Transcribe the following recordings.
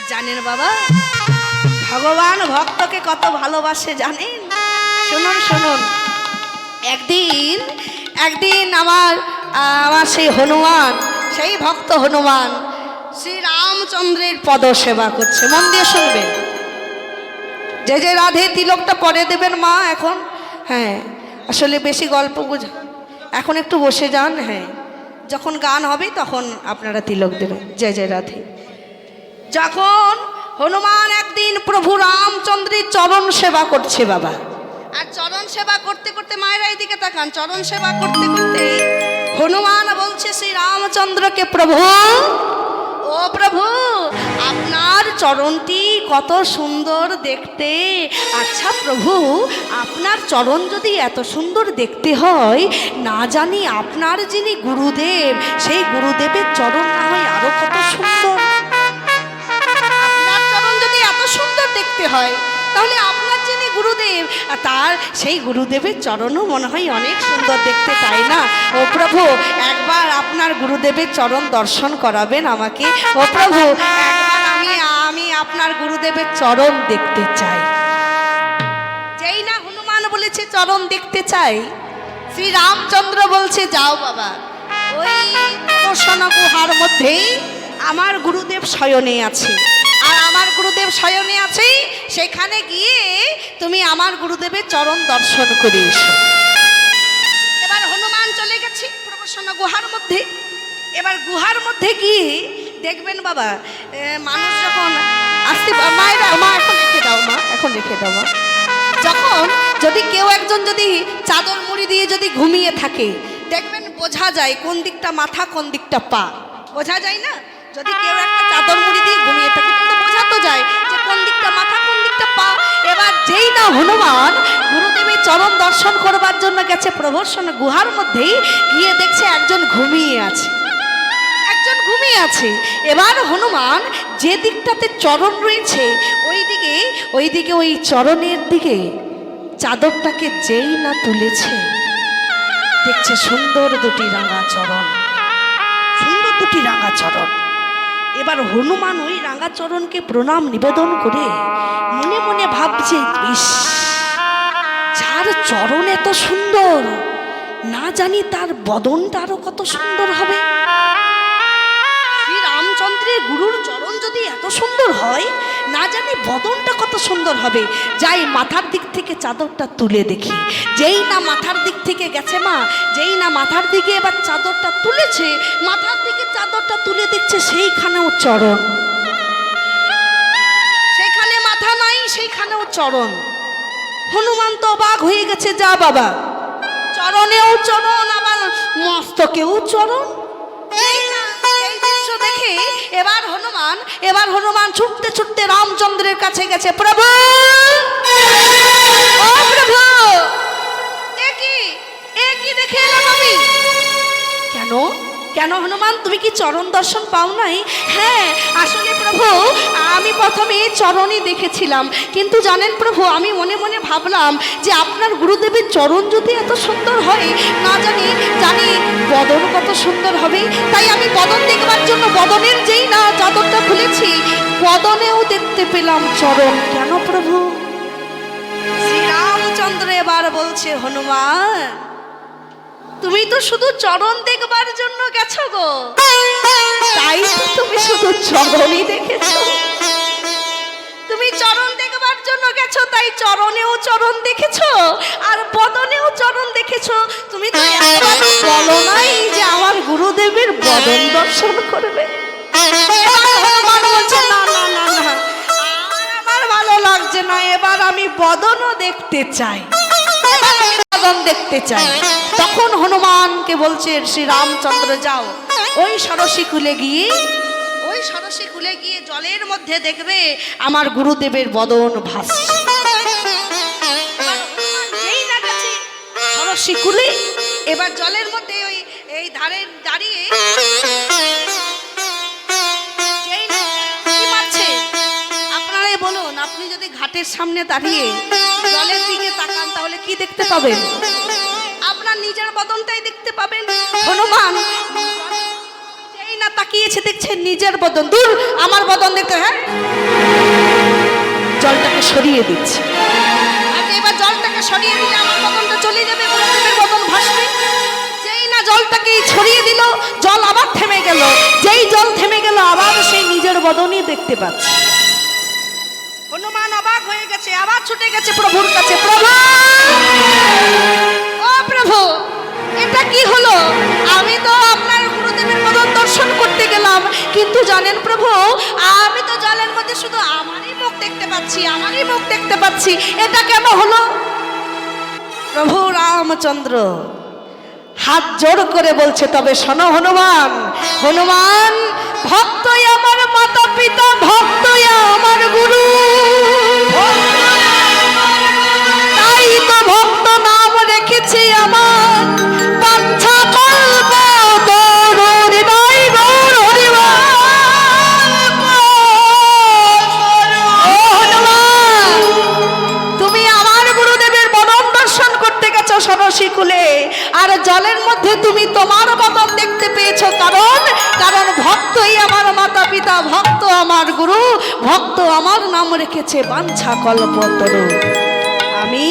আর জানেন বাবা? ভগবান ভক্তকে কত ভালোবাসে জানেন? শুনুন শুনুন। একদিন একদিন আমার আমার সেই হনুমান, সেই ভক্ত হনুমান শ্রী রামচন্দ্রের পদ সেবা করছে। মন দিয়ে শুনবেন। যে যে রাধে তিলকটা পরে দেবেন মা এখন। হ্যাঁ আসলে বেশি গল্প বুঝ। এখন একটু বসে যান হ্যাঁ। যখন গান হবে তখন আপনারা তিলক দেবেন। জয় জয় রাধে। যখন হনুমান একদিন প্রভু রামচন্দ্রের চরণ সেবা করছে বাবা। আর চরণ সেবা করতে করতে মায়েরা দিকে তাকান, চরণ সেবা করতে করতে হনুমান বলছে, শ্রী রামচন্দ্রকে প্রভু, ও প্রভু, আপনার চরণটি কত সুন্দর দেখতে। আচ্ছা প্রভু, আপনার চরণ যদি এত সুন্দর দেখতে হয়, না জানি আপনার যিনি গুরুদেব, সেই গুরুদেবের চরণ না হয় আরও কত সুন্দর। দেখতে হয়। তাহলে আপনার যিনি গুরুদেব তার সেই গুরুদেবের চরণও মনে হয় অনেক সুন্দর দেখতে, তাই না? ও প্রভু, একবার আপনার গুরুদেবের চরণ দর্শন করাবেন আমাকে। ও প্রভু, একবার আমি আমি আপনার গুরুদেবের চরণ দেখতে চাই। যেই না হনুমান বলেছে চরণ দেখতে চাই শ্রী রামচন্দ্র বলছে, যাও বাবা। ওই গুহার মধ্যেই আমার গুরুদেব শয়নে আছে। আর আমার গুরুদেব শয়নে আছে সেখানে গিয়ে তুমি আমার গুরুদেবের চরণ দর্শন করে এসো। এবার হনুমান চলে গেছে প্রসন্ন গুহার মধ্যে। এবার গুহার মধ্যে গিয়ে দেখবেন বাবা মানুষ যখন আসতে মায়েরা মা, এখন রেখে দাও, মা, এখন রেখে দাও, মা। যখন যদি কেউ একজন যদি চাদর মুড়ি দিয়ে যদি ঘুমিয়ে থাকে, দেখবেন বোঝা যায় কোন দিকটা মাথা, কোন দিকটা পা। বোঝা যায় না? যদি কেউ একটা চাদর মুড়ি দিয়ে ঘুমিয়ে থাকে কিন্তু বোঝা তো যায় যে কোন দিকটা মাথা, কোন দিকটা পা। এবার যেই না হনুমান গুরুদেবের চরণ দর্শন করবার জন্য গেছে প্রবর্ষণ গুহার মধ্যেই গিয়ে দেখছে একজন ঘুমিয়ে আছে। একজন ঘুমিয়ে আছে। এবার হনুমান যে দিকটাতে চরণ রয়েছে ওই দিকে ওই দিকে ওই চরণের দিকে চাদরটাকে যেই না তুলেছে, দেখছে সুন্দর দুটি রাঙা চরণ। সুন্দর দুটি রাঙা চরণ। এবার হনুমান ওই রাঙা চরণকে প্রণাম নিবেদন করে মনে মনে ভাবছে যার চরণ এত সুন্দর, না জানি তার বদনটা আরও কত সুন্দর হবে? রামচন্দ্রের গুরুর চরণ যদি এত সুন্দর হয়, না জানি বদনটা কত সুন্দর হবে। যাই মাথার দিক থেকে চাদরটা তুলে দেখি। যেই না মাথার দিক থেকে গেছে মা, যেই না মাথার দিকে এবার চাদরটা তুলেছে, মাথার দিকে চাদরটা তুলে দেখছে সেইখানেও চরণ। সেখানে মাথা নাই, সেইখানেও চরণ। হনুমান তো অবাক হয়ে গেছে, যা বাবা, চরণেও চরণ, আবার মস্তকেও চরণ? দেখে এবার হনুমান এবার হনুমান ছুটতে ছুটতে রামচন্দ্রের কাছে গেছে, প্রভু! ও প্রভু! এ কি দেখে এলাম আমি? কেন? কেন হনুমান, তুমি কি চরণ দর্শন পাও নাই? হ্যাঁ আসলে প্রভু, আমি প্রথমে চরণই দেখেছিলাম। কিন্তু জানেন প্রভু, আমি মনে মনে ভাবলাম যে আপনার গুরুদেবের চরণ যদি এত সুন্দর হয়, না জানি জানি বদন কত সুন্দর হবে। তাই আমি বদন দেখবার জন্য বদনের যেই না চাদরটা খুলেছি, বদনেও দেখতে পেলাম চরণ। কেন প্রভু? শ্রীরামচন্দ্র এবার বলছে, হনুমান তুমি তো শুধু চরণ দেখবার জন্য গেছো গো। তাই তুমি শুধু চরণই দেখেছ। তুমি চরণ দেখবার জন্য গেছো, তাই চরণেও চরণ দেখেছ, আর বদনেও চরণ দেখেছ। তুমি তো বলো নাই যে আমার গুরুদেবের বদন দর্শন করবে। লাগছে না, এবার আমি বদনও দেখতে চাই। এবার দেখতে চাই। তখন হনুমানকে বলছে, শ্রী রামচন্দ্র, যাও। ওই সরসী খুলে গিয়ে, ওই সরসী খুলে গিয়ে জলের মধ্যে দেখবে আমার গুরুদেবের বদন গেছে সরসী খুলে, এবার জলের মধ্যে ওই, এই ধারে দাঁড়িয়ে যদি সামনে দাঁড়িয়ে জলের দিকে তাকান, তাহলে কি দেখতে পাবেন? আপনার নিজের বদনটাই দেখতে পাবেন। হনুমান, যেই না তাকিয়েছে দেখছে নিজের বদন। দূর, আমার বদন দেখতে হ্যাঁ? জলটাকে সরিয়ে দিচ্ছে। আপনি এবার জলটাকে সরিয়ে দিলে আমার বদনটা চলে যাবে গুরুদেবের বদন ভাসবে। যেই না জলটাকে ছড়িয়ে দিল, জল আবার থেমে গেল। যেই জল থেমে গেল, আবার সেই নিজের বদনই দেখতে পাচ্ছে। ছুটে গেছে প্রভুর কাছে। প্রভু! ও প্রভু, এটা কি হলো? আমি তো আপনার গুরুদেবের বদন দর্শন করতে গেলাম। কিন্তু জানেন প্রভু, আমি তো জলের মধ্যে শুধু আমারই মুখ দেখতে পাচ্ছি, আমারই মুখ দেখতে পাচ্ছি। এটা কেন হলো? প্রভু রামচন্দ্র, হাত জোড় করে বলছে, তবে শোনো হনুমান হনুমান, ভক্তই আমার মাতা পিতা ভক্তই আমার গুরু। মধ্যে তুমি তোমার বদন দেখতে পেয়েছ কারণ কারণ ভক্তই আমার মাতা পিতা, ভক্ত আমার গুরু, ভক্ত আমার নাম রেখেছে বাঞ্ছা কল্পতরু। আমি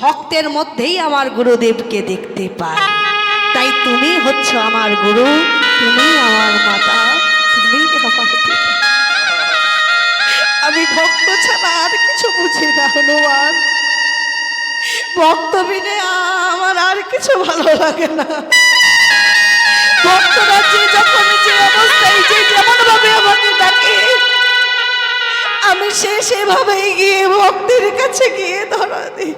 ভক্তের মধ্যেই আমার গুরুদেবকে দেখতে পাই। তাই তুমি হচ্ছ আমার গুরু, তুমি আমার মাতা, তুমি আমি ভক্ত ছাড়া আর কিছু বুঝি না, হনুমান। ভক্ত বিনে আমার আর কিছু ভালো লাগে না। ভক্তরা যে যখন যে অবস্থায় যে যেমন ভাবে আমাকে ডাকে, আমি সে সেভাবেই গিয়ে ভক্তের কাছে গিয়ে ধরা দিই।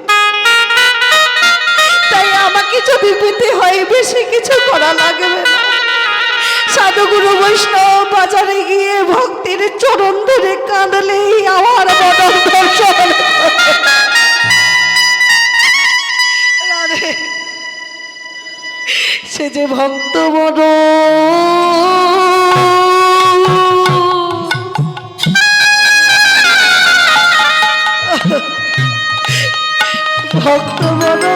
তাই আমাকে যদি পেতে হয় বেশি কিছু করা লাগবে না। সাধুগুরু বৈষ্ণব বাজারে গিয়ে ভক্তির চরণ ধরে কাঁদলেই আমার মদন দর্শন সে যে ভক্ত বড়। ভক্ত বড়।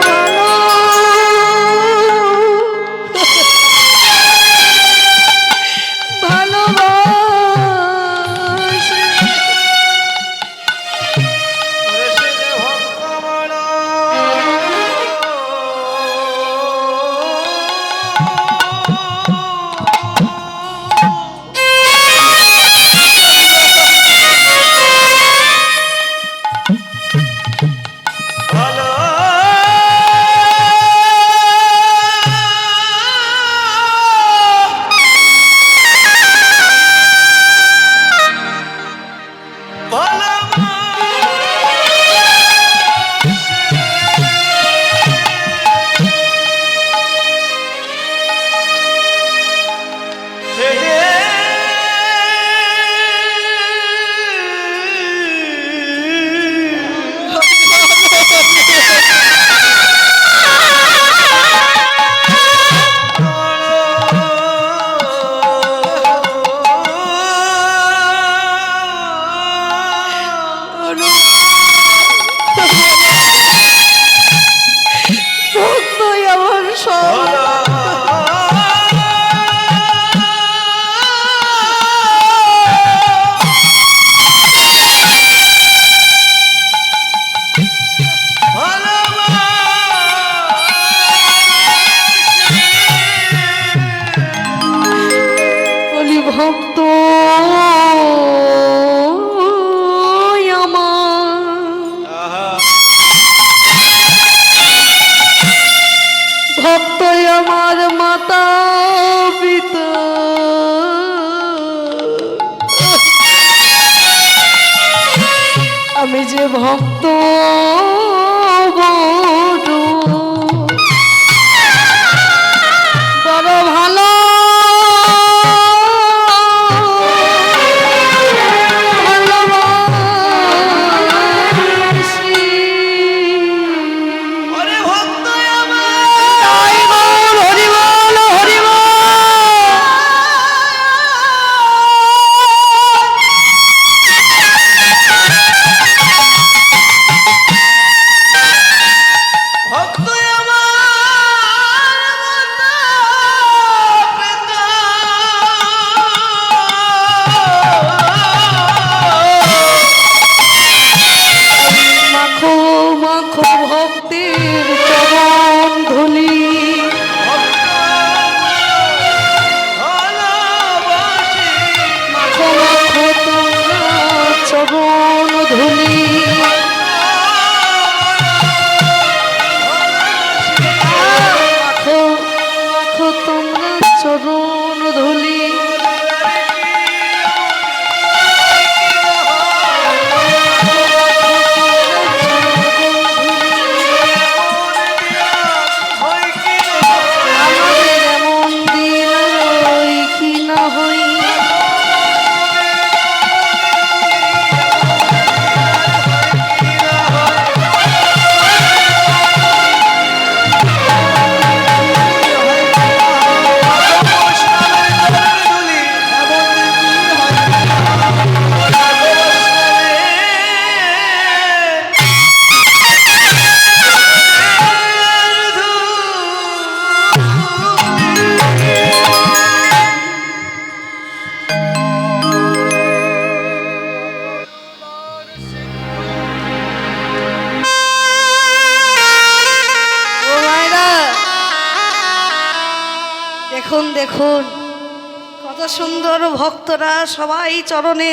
ভক্তরা সবাই চরণে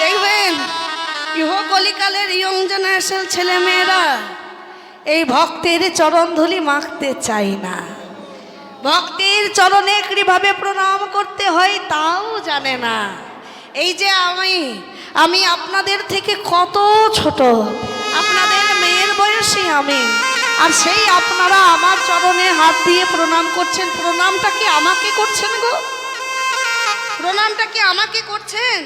দেখবেন ইহ কলিকালের ইয়ং জেনারেশন ছেলে মেয়েরা এই ভক্তের চরণ ধুলি মাখতে চাই না। ভক্তের চরণে কীভাবে প্রণাম করতে হয়, তাও জানে না। এই যে আমি আমি আপনাদের থেকে কত ছোট, আপনাদের মেয়ের বয়সী আমি, আর সেই আপনারা আমার চরণে হাত দিয়ে প্রণাম করছেন। প্রণামটা কি আমাকে করছেন গো? প্রণামটা কি আমাকে করছেন?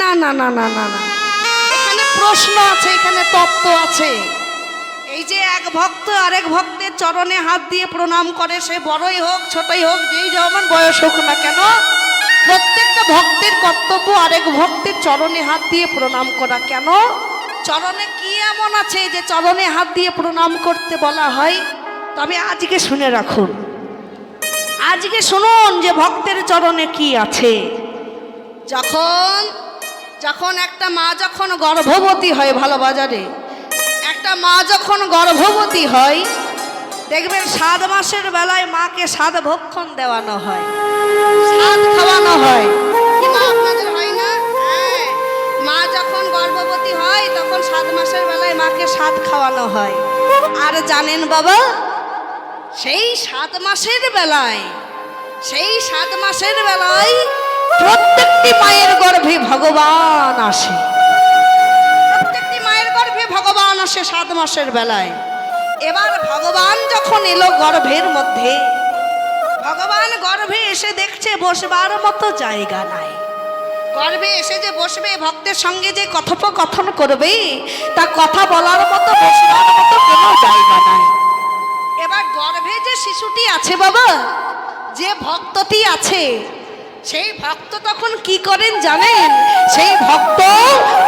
না না না না না না। এখানে প্রশ্ন আছে এখানে তত্ত্ব আছে। এই যে এক ভক্ত আরেক ভক্তের চরণে হাত দিয়ে প্রণাম করে সে বড়ই হোক ছোটই হোক যেই যেমন বয়স হোক না কেন প্রত্যেকটা ভক্তের কর্তব্য আরেক ভক্তের চরণে হাত দিয়ে প্রণাম করা। কেন? চরণে কি এমন আছে যে চরণে হাত দিয়ে প্রণাম করতে বলা হয়? তবে আজকে শুনে রাখুন। আজকে শুনুন যে ভক্তের চরণে কি আছে। যখন যখন একটা মা যখন গর্ভবতী হয় ভালো বাজারে, একটা মা যখন গর্ভবতী হয়, দেখবেন সাত মাসের বেলায় মাকে সাত ভক্ষণ দেওয়ানো হয়। সাত খাওয়ানো হয়। হ্যাঁ। মা যখন গর্ভবতী হয়, তখন সাত মাসের বেলায় মাকে সাত খাওয়ানো হয়। আর জানেন বাবা সেই সাত মাসের বেলায়, সেই সাত মাসের বেলায় প্রত্যেকটি মায়ের গর্ভে ভগবান আসে। প্রত্যেকটি মায়ের গর্ভে ভগবান আসে সাত মাসের বেলায়। এবার ভগবান যখন এলো গর্ভের মধ্যে, ভগবান গর্ভে এসে দেখছে বসবার মতো জায়গা নাই। গর্ভে এসে যে বসবে, ভক্তের সঙ্গে যে কথোপকথন করবে, তা কথা বলার মতো, বসবার মতো কোনো জায়গা নাই। এবার গর্ভে যে শিশুটি আছে বাবা, যে ভক্তটি আছে, সেই ভক্ত তখন কি করেন জানেন? সেই ভক্ত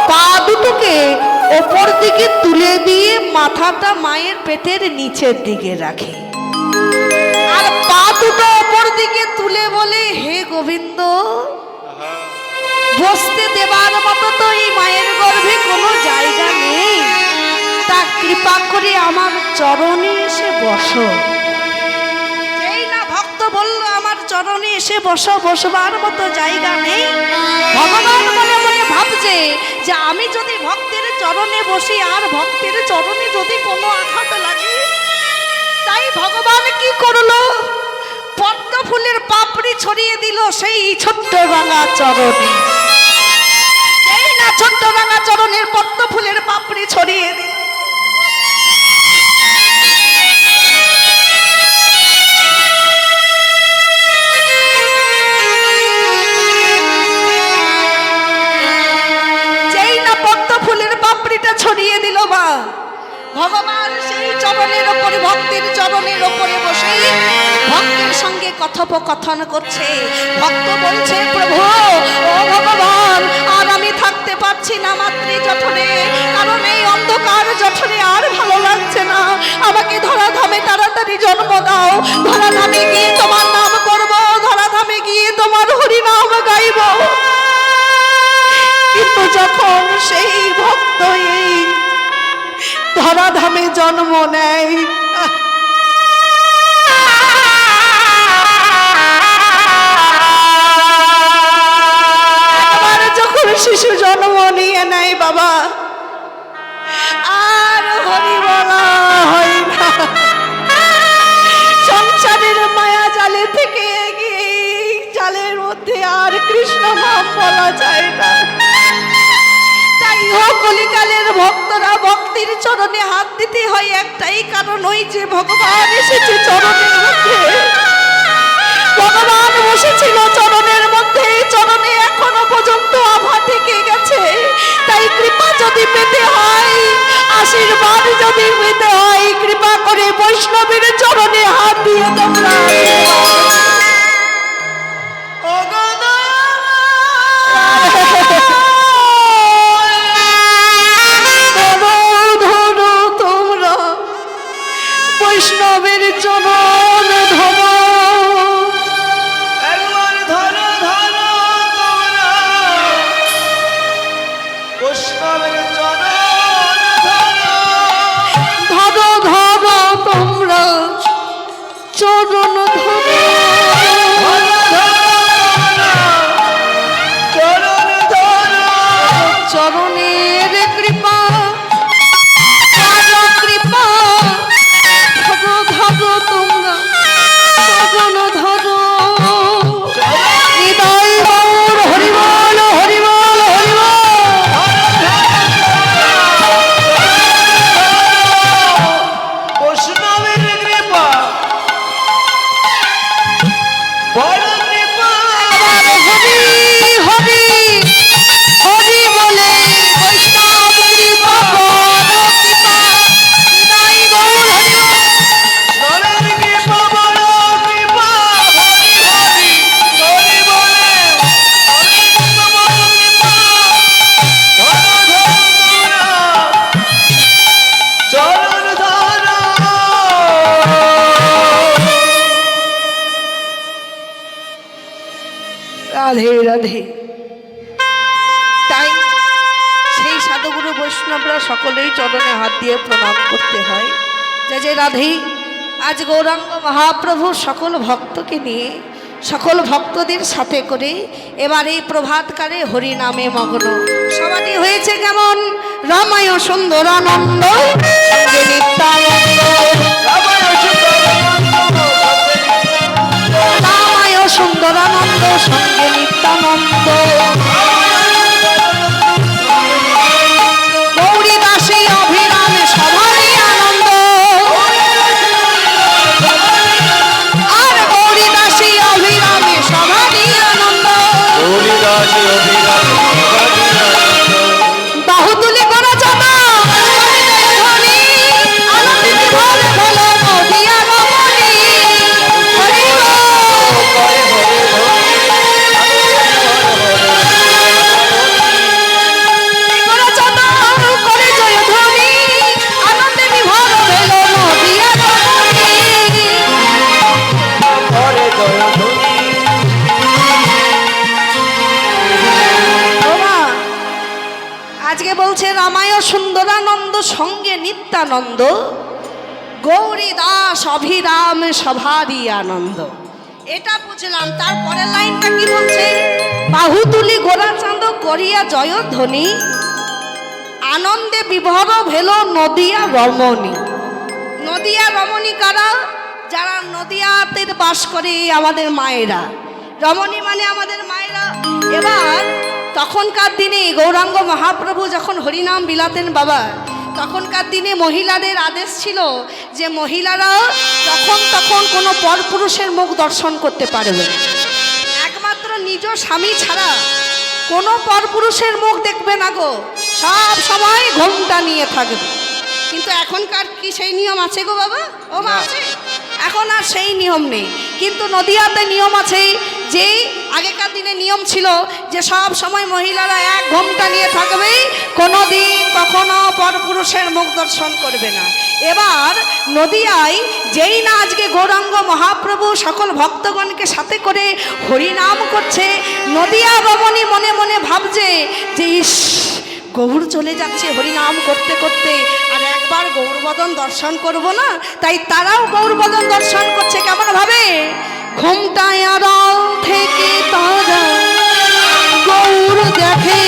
পা দুটোকে ওপর দিকে তুলে দিয়ে মাথাটা মায়ের পেটের নিচের দিকে রাখে। আর পা দুটো ওপর দিকে তুলে বলে, হে গোবিন্দ, বসতে দেবার মতো তো এই মায়ের গর্ভে কোনো জায়গা নেই। কৃপা করে আমার চরণে এসে বসো। যেই না ভক্ত বলল, আমার চরণে এসে বসো, বসবার মতো জায়গা নেই। ভগবান মনে মনে ভাবছে যে, আমি যদি ভক্তের চরণে বসি, আর ভক্তের চরণে যদি কোনো আঘাত লাগে, তাই ভগবান কি করল? পদ্ম ফুলের পাপড়ি ছড়িয়ে দিল সেই ছোট্ট রাঙা চরণে। যেই না ছোট্ট রাঙা চরণের পদ্ম ফুলের পাপড়ি ছড়িয়ে দিল কথোপকথন করছে, ভক্ত বলছে, প্রভু, ও ভগবান, আর আমি থাকতে পারছি না মাতৃ জঠনে কারণ এই অন্ধকার জঠনে আর ভালো লাগছে না। আমাকে ধরা ধামে তাড়াতাড়ি জন্ম দাও। ধরা ধামে গিয়ে তোমার নাম করব ধরা ধামে গিয়ে তোমার হরি নাম গাইব। কিন্তু যখন সেই ভক্ত এই ধরাধামে জন্ম নেয় শিশু জন্ম নিয়ে নেয় বাবা। আর হরি বলা হয় না। সংসারের মায়া জালে থেকে জালের মধ্যে আর কৃষ্ণ নাম বলা যায় না। তাই হোক কলিকালের ভক্তরা ভক্তির চরণে হাত দিতে হয় একটাই কারণ, ওই যে ভগবান এসেছে চরণের মধ্যে। ভগবান বসেছিল চরণের মধ্যে। চরণে এখনও পর্যন্ত আভা থেকে গেছে। তাই কৃপা যদি পেতে হয় আশীর্বাদ যদি পেতে হয় কৃপা করে বৈষ্ণবের চরণে হাত দিয়ে তোমরা ধরো রাধে রাধে। তাই সেই সাধুগুরু বৈষ্ণবরা সকলেই চরণে হাত দিয়ে প্রণাম করতে হয়। যে যে রাধে। আজ গৌরাঙ্গ মহাপ্রভু সকল ভক্তকে নিয়ে, সকল ভক্তদের সাথে করে এবার এই প্রভাতকালে হরি নামে মগ্ন। সবারই হয়েছে কেমন? রামায় সুন্দরানন্দ নিত্যানন্দ। সুন্দরানন্দ সঙ্গে নিত্যানন্দ। সভারই আনন্দ এটা বুঝলাম, তারপরের লাইনটা কি বলছে? বাহু তুলি চাঁদ করিয়া জয়ধ্বনি আনন্দে বিভর ভেল নদিয়া রমণী। নদিয়া রমণী কারা? যারা নদিয়াতে বাস করে আমাদের মায়েরা। রমণী মানে আমাদের মায়েরা। এবার তখনকার দিনে গৌরাঙ্গ মহাপ্রভু যখন হরিনাম বিলাতেন বাবা তখনকার দিনে মহিলাদের আদেশ ছিল যে মহিলারা তখন তখন কোনো পরপুরুষের মুখ দর্শন করতে পারবে। না। একমাত্র নিজ স্বামী ছাড়া কোনো পরপুরুষের মুখ দেখবে না গো। সব সময় ঘোমটা নিয়ে থাকবে। কিন্তু এখনকার কি সেই নিয়ম আছে গো বাবা? ও মা আছে এখন আর সেই নিয়ম নেই। কিন্তু নদীয়াতে নিয়ম আছে যে আগেকার দিনে নিয়ম ছিল যে সব সময় মহিলারা এক ঘোমটা নিয়ে থাকবে কোনো দিন কখনো পরপুরুষের মুখ দর্শন করবে না। এবার নদিয়ায় যেই না আজকে গৌরাঙ্গ মহাপ্রভু সকল ভক্তগণকে সাথে করে হরিনাম করছে, নদিয়া রমণী মনে মনে ভাবছে যে ইস, গৌর চলে যাচ্ছে হরিনাম করতে করতে, আর একবার গৌরবদন দর্শন করব না? তাই তারাও গৌরবদন দর্শন করছে কেমন ভাবে ঘুমটায় আড়াল থেকে তারা গৌর দেখে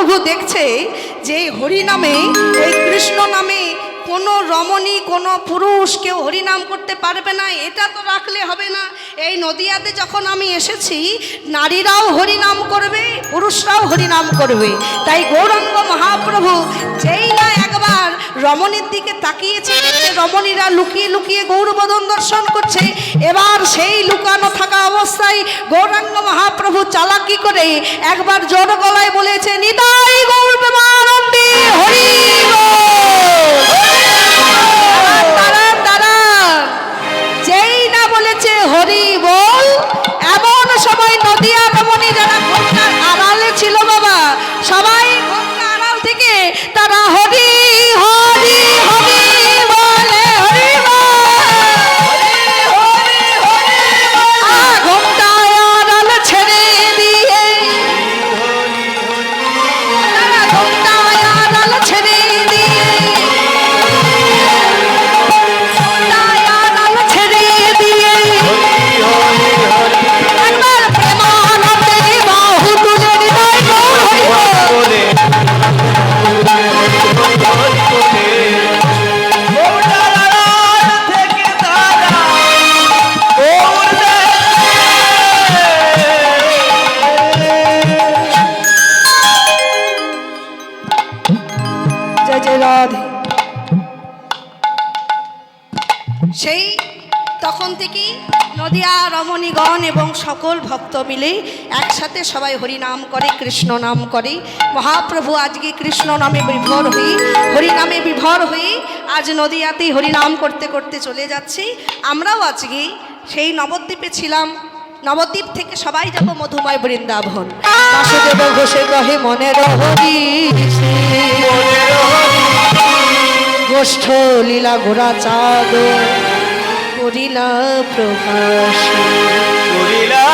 মহাপ্রভু দেখছে যে হরি নামে এই কৃষ্ণ নামে কোনো রমণী, কোনো পুরুষ কেউ হরিনাম করতে পারবে না, এটা তো রাখলে হবে না। এই নদিয়াতে যখন আমি এসেছি, নারীরাও হরিনাম করবে, পুরুষরাও হরিনাম করবে। তাই গৌরাঙ্গ মহাপ্রভু যেই না রমণীর দিকে তাকিয়েছে রমণীরা লুকিয়ে লুকিয়ে গৌরবদন দর্শন করছে এবার সেই লুকানো থাকা অবস্থায় গৌরাঙ্গ মহা মহাপ্রভু চালাকি করে একবার জোর গলায় বলেছে নিতাই গৌর হরি দাঁড়ান, দাঁড়ান। যেই না বলেছে হরি বল এমন সময় নদিয়া সেই তখন থেকেই নদিয়া, রমণীগণ এবং সকল ভক্ত মিলে একসাথে সবাই হরিনাম করে, কৃষ্ণ নাম করে। মহাপ্রভু আজকে কৃষ্ণ নামে বিভোর হয়ে, হরিনামে বিভোর হয়ে আজ নদিয়াতেই হরিনাম করতে করতে চলে যাচ্ছি। আমরাও আজকে সেই নবদ্বীপে ছিলাম। নবদ্বীপ থেকে সবাই যাব মধুময় বৃন্দাবন। ঘোষে গ্রহে হরি গোষ্ঠ লীলা গোড়া চাঁদ। করিলা প্রকাশ। করিলা